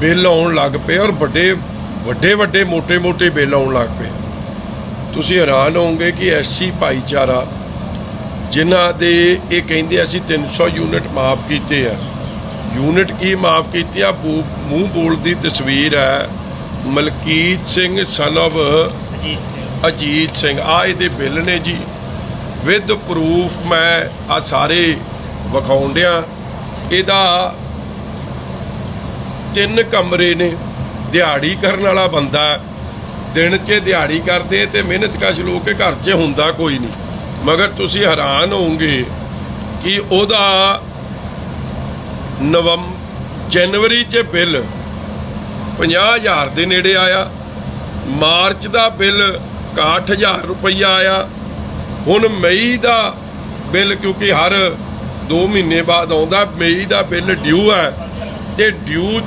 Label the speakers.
Speaker 1: Bill ਆਉਣ ਲੱਗ ਪਏ ਔਰ ਵੱਡੇ ਵੱਡੇ ਵੱਡੇ ਮੋਟੇ ਮੋਟੇ ਬਿੱਲ ਆਉਣ ਲੱਗ ਪਏ। ਤੁਸੀਂ ਹੈਰਾਨ ਹੋਵੋਗੇ ਕਿ ਐਸਸੀ ਭਾਈਚਾਰਾ ਜਿਨ੍ਹਾਂ ਦੇ ਇਹ ਕਹਿੰਦੇ ਅਸੀਂ 300 ਯੂਨਿਟ ਮਾਫ ਕੀਤੇ ਆ। ਯੂਨਿਟ ਕੀ ਮਾਫ ਕੀਤੀ ਆ? ਮੂੰਹ ਬੋਲ ਦੀ ਤਸਵੀਰ ਹੈ ਮਲਕੀਤ ਸਿੰਘ ਸਨ of
Speaker 2: ਅਜੀਤ ਸਿੰਘ।
Speaker 1: ਆ ਇਹਦੇ ਬਿੱਲ ਨੇ ਜੀ। ਵਿਦ ਪ੍ਰੂਫ ਮੈਂ ਆ ਸਾਰੇ ਵਿਖਾਉਂਦਿਆਂ ਇਹਦਾ ਤਿੰਨ ਕਮਰੇ ਨੇ। ਦਿਹਾੜੀ ਕਰਨ ਵਾਲਾ ਬੰਦਾ ਦਿਨ 'ਚ ਦਿਹਾੜੀ ਕਰਦੇ ਤੇ ਮਿਹਨਤ ਕਸ਼ ਲੋਕ ਕੇ ਘਰ 'ਚ ਹੁੰਦਾ ਕੋਈ ਨਹੀਂ। ਮਗਰ ਤੁਸੀਂ ਹੈਰਾਨ ਹੋਵੋਗੇ ਕਿ ਉਹਦਾ ਨਵੰਬ, ਜਨਵਰੀ 'ਚ ਬਿੱਲ 50000 ਦੇ ਨੇੜੇ ਆਇਆ। ਮਾਰਚ ਦਾ ਬਿੱਲ 61000 ਰੁਪਈਆ ਆਇਆ। ਹੁਣ ਮਈ ਦਾ ਬਿੱਲ ਕਿਉਂਕਿ ਹਰ 2 ਮਹੀਨੇ ਬਾਅਦ ਆਉਂਦਾ, ਮਈ ਦਾ ਬਿੱਲ ਡਿਊ ਹੈ ਤੇ ਡਿਊ